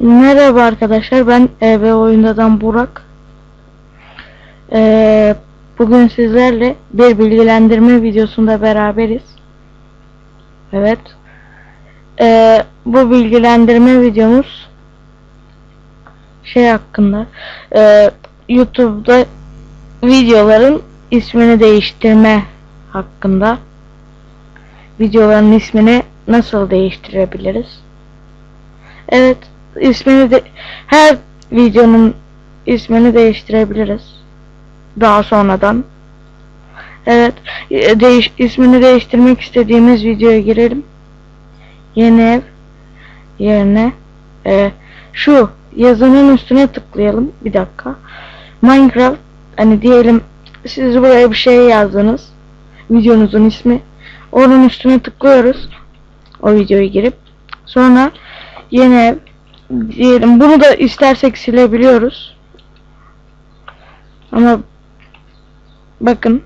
Merhaba arkadaşlar ben EB Oyundadan Burak. Ee, bugün sizlerle bir bilgilendirme videosunda beraberiz. Evet. Ee, bu bilgilendirme videomuz şey hakkında ee, YouTube'da videoların ismini değiştirme hakkında videoların ismini nasıl değiştirebiliriz? Evet, ismini de her videonun ismini değiştirebiliriz. Daha sonradan. Evet, e, değiş ismini değiştirmek istediğimiz videoya girelim. Yeni ev yerine e, şu yazının üstüne tıklayalım. Bir dakika. Minecraft hani diyelim siz buraya bir şey yazdınız. Videonuzun ismi. Onun üstüne tıklıyoruz. O videoya girip sonra yeni ev diyelim bunu da istersek silebiliyoruz. Ama bakın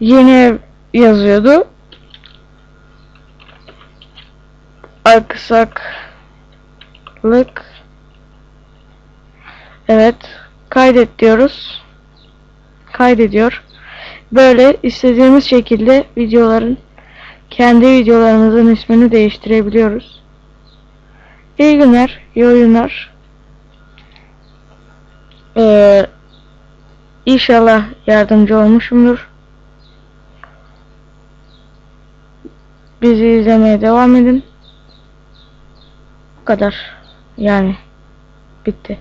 yeni yazıyordu. Aksaklık. Evet kaydet diyoruz. Kaydediyor. Böyle istediğimiz şekilde videoların kendi videolarımızın ismini değiştirebiliyoruz İyi günler, iyi oyunlar. Ee, inşallah yardımcı olmuşumdur. Bizi izlemeye devam edin. Bu kadar. Yani bitti.